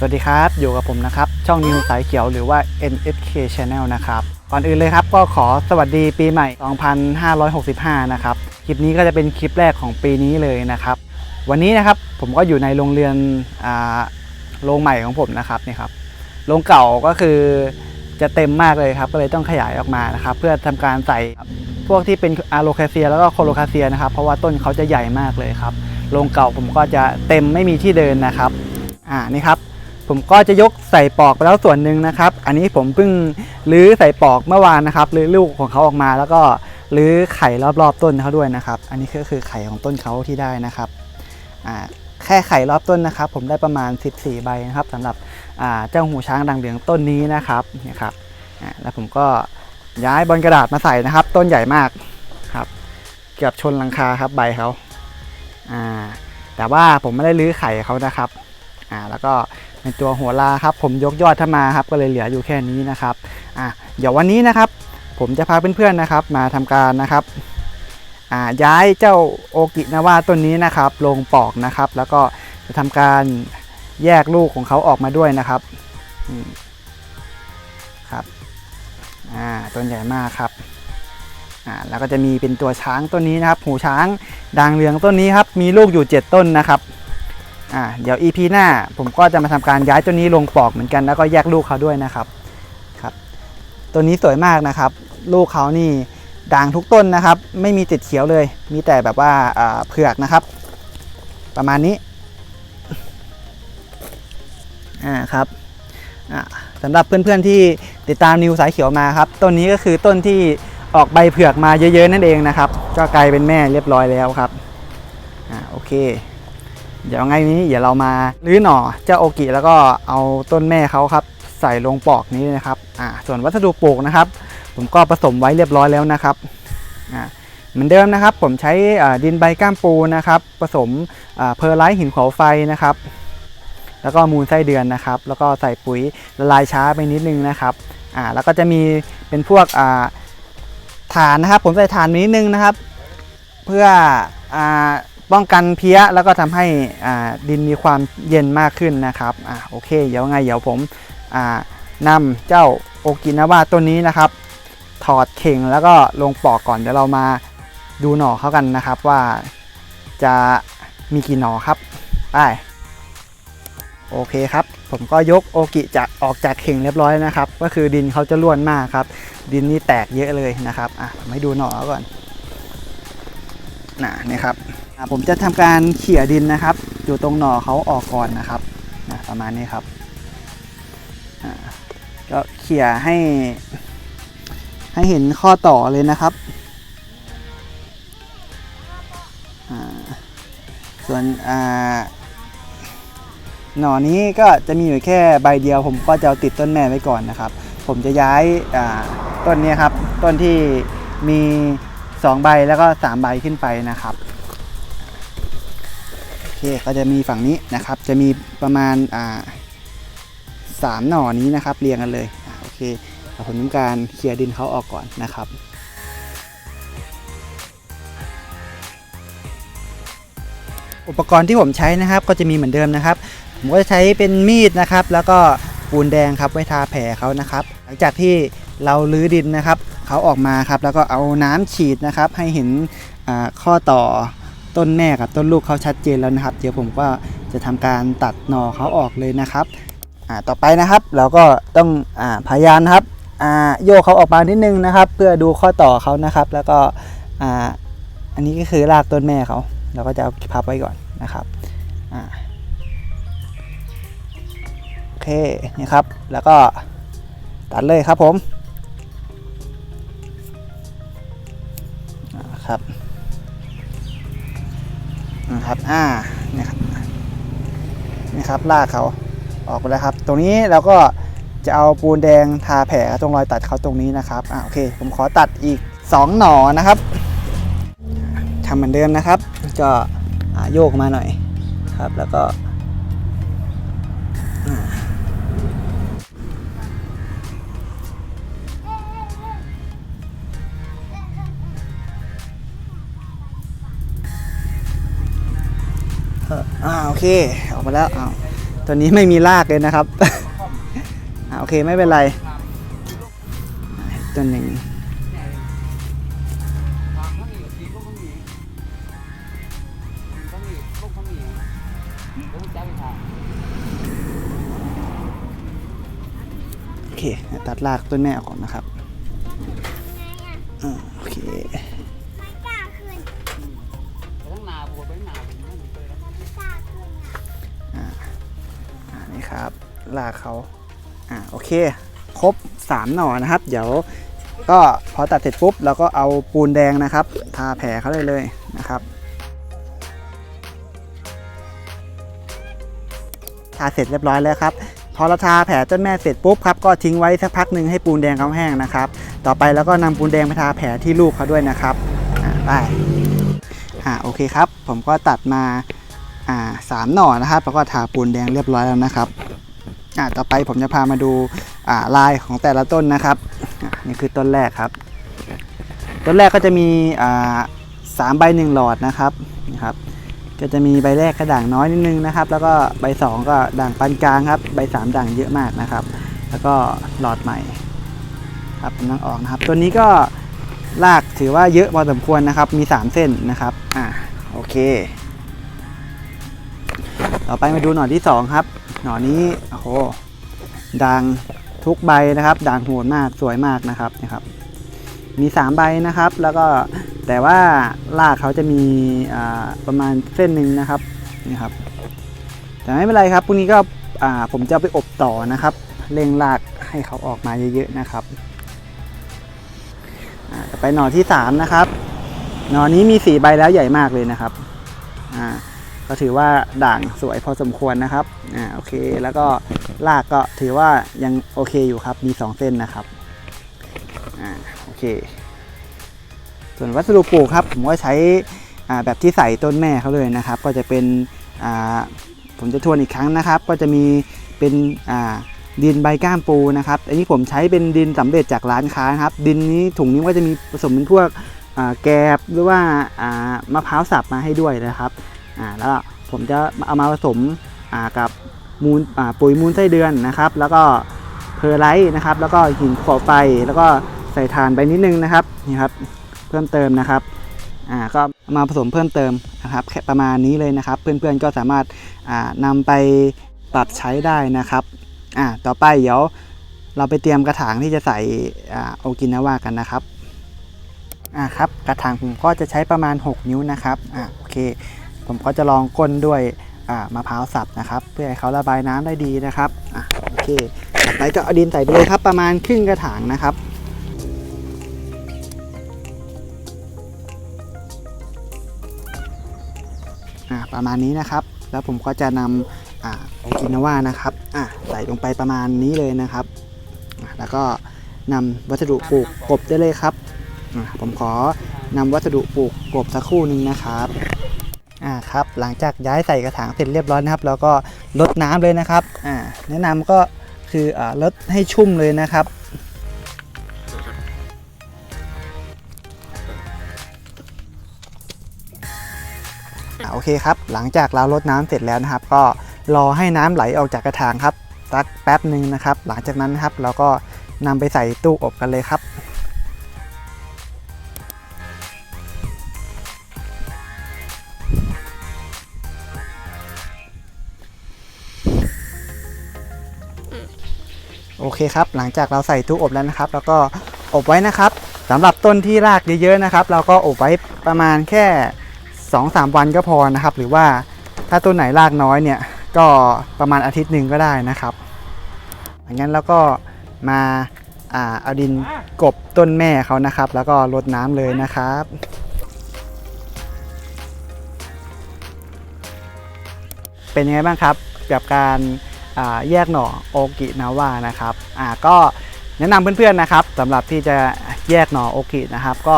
สวัสดีครับ อยู่กับผมนะครับ ช่องนิวสายเขียวหรือว่า NSK Channel นะครับ ก่อนอื่นเลยครับ ก็ขอสวัสดีปีใหม่ 2565 นะครับ คลิปนี้ก็จะเป็นคลิปแรกของปีนี้เลยนะครับ วันนี้นะครับผมก็อยู่ในโรงเรียนอ่าโรงใหม่ของผมนะครับนี่ครับโรงเก่าก็คือจะเต็มมากเลยครับ ก็เลยต้องขยายออกมานะครับ เพื่อทำการใส่พวกที่เป็นอะโลคาเซีย แล้วก็โคโลคาเซียนะครับ เพราะว่าต้นเขาจะใหญ่มากเลยครับโรงเก่าผมก็จะเต็มไม่มีที่เดินนะครับอ่านี่ครับ ผมก็จะยกใส่ปอกไปแล้วส่วนหนึ่งนะครับ อันนี้ผมเพิ่งรื้อใส่ปอกเมื่อวานนะครับรื้อลูกของเขาออกมาแล้วก็รื้อไข่รอบๆต้นเขาด้วยนะครับ อันนี้ก็คือไข่ของต้นเขาที่ได้นะครับแค่ไข่รอบต้นนะครับ ผมได้ประมาณ 14 ใบนะครับสำหรับเจ้าหูช้างดังเหลืองต้นนี้นะครับนี่ครับแล้วผมก็ย้ายบอลกระดาษมาใส่นะครับ ต้นใหญ่มากครับ เกือบชนหลังคาครับใบเขาแต่ว่าผมไม่ได้รื้อไข่เขานะครับแล้วก็ เป็นตัวหัวลาครับ ผมยกยอดถ้ามาครับก็เลยเหลืออยู่แค่นี้นะครับอ่าเดี๋ยววันนี้นะครับ ผมจะพาเพื่อนๆนะครับ มาทำการนะครับอ่าย้ายเจ้าโอกินาวาต้นนี้นะครับ ลงปอกนะครับ แล้วก็จะทำการแยกลูกของเขาออกมาด้วยนะครับครับอ่าต้นใหญ่มากครับอ่าแล้วก็จะมีเป็นตัวช้างต้นนี้นะครับ หูช้างด่างเหลืองต้นนี้ครับ มีลูกอยู่ 7 ต้นนะครับ อ่าเดี๋ยว EP หน้าผมก็จะมาทำการย้ายต้นนี้ลงปอกเหมือนกันแล้วก็แยกลูกเขาด้วยนะครับครับต้นนี้สวยมากนะครับ ลูกเขานี่ด่างทุกต้นนะครับ ไม่มีติดเขียวเลย มีแต่แบบว่าอ่าเผือกนะครับ ประมาณนี้อ่าครับอ่าสำหรับเพื่อนๆที่ติดตามนิวสายเขียวมาครับ ต้นนี้ก็คือต้นที่ออกใบเผือกมาเยอะๆนั่นเองนะครับ ก็กลายเป็นแม่เรียบร้อยแล้วครับอ่าโอเค เดี๋ยวไงนี้เดี๋ยวเรามารื้อหน่อเจ้าโอกิแล้วก็เอาต้นแม่เขาครับ ใส่ลงปอกนี้นะครับอ่าส่วนวัสดุปลูกนะครับ ผมก็ผสมไว้เรียบร้อยแล้วนะครับอ่าเหมือนเดิมนะครับ ผมใช้ดินใบก้ามปูนะครับ ผสมเพอร์ไลท์หินเขาไฟนะครับ แล้วก็มูลไส้เดือนนะครับ แล้วก็ใส่ปุ๋ยละลายช้าไปนิดนึงนะครับอ่าแล้วก็จะมีเป็นพวกอ่าฐานนะครับ ผมใส่ฐานนิดนึงนะครับ เพื่ออา ป้องกันเพี้ยแล้วก็ทำให้ดินมีความเย็นมากขึ้นนะครับอ่าโอเค เดี๋ยวไงเดี๋ยวผมอ่านำเจ้าโอกินาวาต้นนี้นะครับ ถอดเข่งแล้วก็ลงปอกก่อนเดี๋ยวเรามาดูหน่อเขากันนะครับว่าจะมีกี่หน่อครับไปโอเคครับ ผมก็ยกโอกิจะออกจากเข่งเรียบร้อยนะครับ ก็คือดินเขาจะร่วนมากครับ ดินนี่แตกเยอะเลยนะครับอะมให้ดูหน่อก่อนน่ะนี่ครับ ผมจะทำการเขี่ยดินนะครับ อยู่ตรงหน่อเขาออกก่อนนะครับประมาณนี้ครับก็เขี่ยให้ ให้เห็นข้อต่อเลยนะครับ ส่วนหน่อนี้ก็จะมีอยู่แค่ใบเดียวผมก็จะติดต้นแม่ไว้ก่อนนะครับ ผมจะย้ายาต้นนี้ครับ ต้นที่มี 2 ใบแล้วก็ 3 ใบขึ้นไปนะครับ เคก็จะมีฝั่งนี้นะครับ จะมีประมาณอ่าสามหน่อนี้นะครับ เรียงกันเลยอโอเคเดี๋ยวผมทำการเคลียร์ดินเขาออกก่อนนะครับอุปกรณ์ที่ผมใช้นะครับก็จะมีเหมือนเดิมนะครับ ผมก็จะใช้เป็นมีดนะครับ แล้วก็ปูนแดงครับไว้ทาแผลเขานะครับ หลังจากที่เราลื้อดินนะครับเขาออกมาครับ แล้วก็เอาน้ำฉีดนะครับ ให้เห็นข้อต่อ ต้นแม่กับต้นลูกเขาชัดเจนแล้วนะครับ เดี๋ยวผมก็จะทำการตัดหน่อเขาออกเลยนะครับอ่าต่อไปนะครับ เราก็ต้องอาพยายามนครับอ่าโยกเขาออกมานิดนึงนะครับ เพื่อดูข้อต่อเขานะครับ แล้วก็อ่าอันนี้ก็คือรากต้นแม่เขาเราก็จะเอาพับไว้ก่อนนะครับอ่าโอเคนี่ครับ แล้วก็ตัดเลยครับผมครับ นะครับอ่านี่ครับนี่ครับลากเขาออกไปแล้วครับ ตรงนี้เราก็จะเอาปูนแดงทาแผลตรงรอยตัดเขาตรงนี้นะครับอ่าโอเค ผมขอตัดอีก 2 หน่อนะครับทำเหมือนเดิมนะครับ ก็โยกมาหน่อยครับ แล้วก็ อ่าโอเคออกมาแล้วอ้าวตัวนี้ไม่มีรากเลยนะครับอ่าโอเคไม่เป็นไรตัวหนึ่งโอเค ตัดรากต้นแม่ออกก่อนนะครับอ่าโอเค ครับลากเขาอ่าโอเค ครบ 3 หน่อนะครับ เดี๋ยวก็พอตัดเสร็จปุ๊บเราก็เอาปูนแดงนะครับ ทาแผลเขาเลยเลยนะครับทาเสร็จเรียบร้อยแล้วครับพอเราทาแผลต้นแม่เสร็จปุ๊บครับก็ทิ้งไว้สักพักหนึ่งให้ปูนแดงเขาแห้งนะครับ ต่อไปแล้วก็นำปูนแดงไปทาแผลที่ลูกเขาด้วยนะครับอ่าไปอ่าโอเคครับ ผมก็ตัดมา อ่าสามหน่อนะครับแล้วก็ทาปูนแดงเรียบร้อยแล้วนะครับอ่าต่อไปผมจะพามาดูอ่าลายของแต่ละต้นนะครับนี่คือต้นแรกครับ ต้นแรกก็จะมีอ่าสามใบหนึ่งหลอดนะครับนะครับ ก็จะมีใบแรกกระด่างน้อยนิดนึงนะครับ แล้วก็ใบสองก็ด่างปานกลางครับ ใบสามด่างเยอะมากนะครับ แล้วก็หลอดใหม่ครับกำลังออกนะครับ ตัวนี้ก็ลากถือว่าเยอะพอสมควรนะครับ มี 3 เส้นนะครับ อ่า โอเค ต่อไปมาดูหน่อที่ 2 ครับ หน่อนี้โอ้โหด่างทุกใบนะครับ ด่างโหดมากสวยมากนะครับนะครับ มี 3 ใบนะครับ แล้วก็แต่ว่ารากเขาจะมีประมาณเส้นหนึ่งนะครับนี่ครับ แต่ไม่เป็นไรครับพรุ่งนี้ก็ผมจะไปอบต่อนะครับเร่งรากให้เขาออกมาเยอะๆนะครับต่อไปหน่อที่ 3 นะครับ หน่อนี้มี 4 ใบแล้วใหญ่มากเลยนะครับอ่า ก็ถือว่าด่างสวยพอสมควรนะครับอ่าโอเค แล้วก็ลากก็ถือว่ายังโอเคอยู่ครับ มี 2 เส้นนะครับอ่าโอเค ส่วนวัสดุปลูกครับ ผมก็ใช้อ่าแบบที่ใส่ต้นแม่เขาเลยนะครับ ก็จะเป็นอ่าผมจะทวนอีกครั้งนะครับ ก็จะมีเป็นอ่าดินใบก้ามปูนะครับ อันนี้ผมใช้เป็นดินสำเร็จจากร้านค้านะครับ ดินนี้ถุงนี้ก็จะมีผสมเป็นพวกแกบหรือว่ามะพร้าวสับมาให้ด้วยนะครับ อ่าแล้วผมจะเอามาผสมอ่ากับมูลอ่าปุ๋ยมูลไส้เดือนนะครับ แล้วก็เพอร์ไลท์นะครับ แล้วก็หินขอไฟแล้วก็ใส่ถ่านไปนิดนึงนะครับนี่ครับเพิ่มเติมนะครับอ่าก็เอามาผสมเพิ่มเติมนะครับแค่ประมาณนี้เลยนะครับ เพื่อนๆก็สามารถอ่านำไปปรับใช้ได้นะครับอ่าต่อไปเดี๋ยวเราไปเตรียมกระถางที่จะใส่อ่าโอกินาวากันนะครับอ่าครับกระถางผมก็จะใช้ประมาณ 6 นิ้วนะครับอ่าโอเค ผมก็จะลองก้นด้วยมะพร้าวสับนะครับ เพื่อให้เขาระบายน้ำได้ดีนะครับอะโอเคต่อไปก็เอาดินใส่ไปเลยครับ ประมาณครึ่งกระถางนะครับประมาณนี้นะครับ แล้วผมก็จะนำโอกินาว่านะครับใส่ลงไปประมาณนี้เลยนะครับ แล้วก็นำวัสดุปลูกกบได้เลยครับ ผมขอนำวัสดุปลูกกบสักครู่หนึ่งนะครับ ครับ หลังจากย้ายใส่กระถางเสร็จเรียบร้อยนะครับ เราก็ลดน้ำเลยนะครับอ่าแนะนำก็คืออลดให้ชุ่มเลยนะครับโอเคครับ หลังจากเราลดน้ำเสร็จแล้วนะครับ ก็รอให้น้ำไหลออกจากกระถางครับสักแป๊บหนึ่งนะครับ หลังจากนั้นนะครับเราก็นำไปใส่ตู้อบกันเลยครับ โอเคครับ หลังจากเราใส่ตู้อบแล้วนะครับ แล้วก็อบไว้นะครับสำหรับต้นที่รากเยอะๆนะครับ เราก็อบไว้ประมาณแค่ 2-3 วันก็พอนะครับ หรือว่าถ้าต้นไหนรากน้อยเนี่ยก็ประมาณอาทิตย์หนึ่งก็ได้นะครับอย่างนั้นเราก็มาอาเอาดินกบต้นแม่เขานะครับ แล้วก็รดน้ำเลยนะครับเป็นยังไงบ้างครับ กับการ แยกหน่อโอกินาวานะครับอ่าก็แนะนำเพื่อนๆนะครับสำหรับที่จะแยกหน่อโอกินะครับ ก็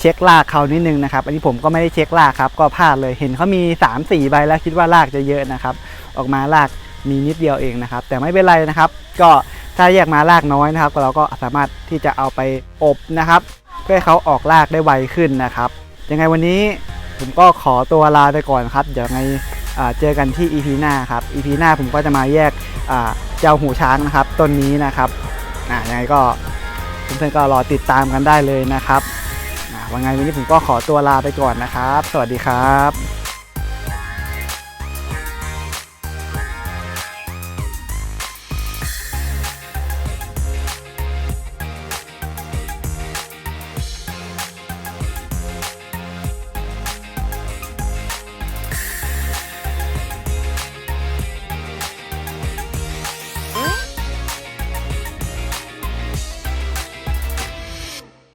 เช็ครากเขานิดนึงนะครับ อันนี้ผมก็ไม่ได้เช็ครากครับก็พลาดเลยเห็นเขามี 3-4 ใบแล้วคิดว่ารากจะเยอะนะครับ ออกมารากมีนิดเดียวเองนะครับ แต่ไม่เป็นไรนะครับ ก็ถ้าแยกมารากน้อยนะครับเราก็สามารถที่จะเอาไปอบนะครับ เพื่อให้เขาออกรากได้ไวขึ้นนะครับ ยังไงวันนี้ผมก็ขอตัวลาไปก่อนครับเดี๋ยวไง เจอกันที่ EP หน้าครับ EP หน้าผมก็จะมาแยกเจ้าหูช้างนะครับต้นนี้นะครับอ่ายังไงก็เพื่อนๆก็รอติดตามกันได้เลยนะครับวันไงวันนี้ผมก็ขอตัวลาไปก่อนนะครับ สวัสดีครับ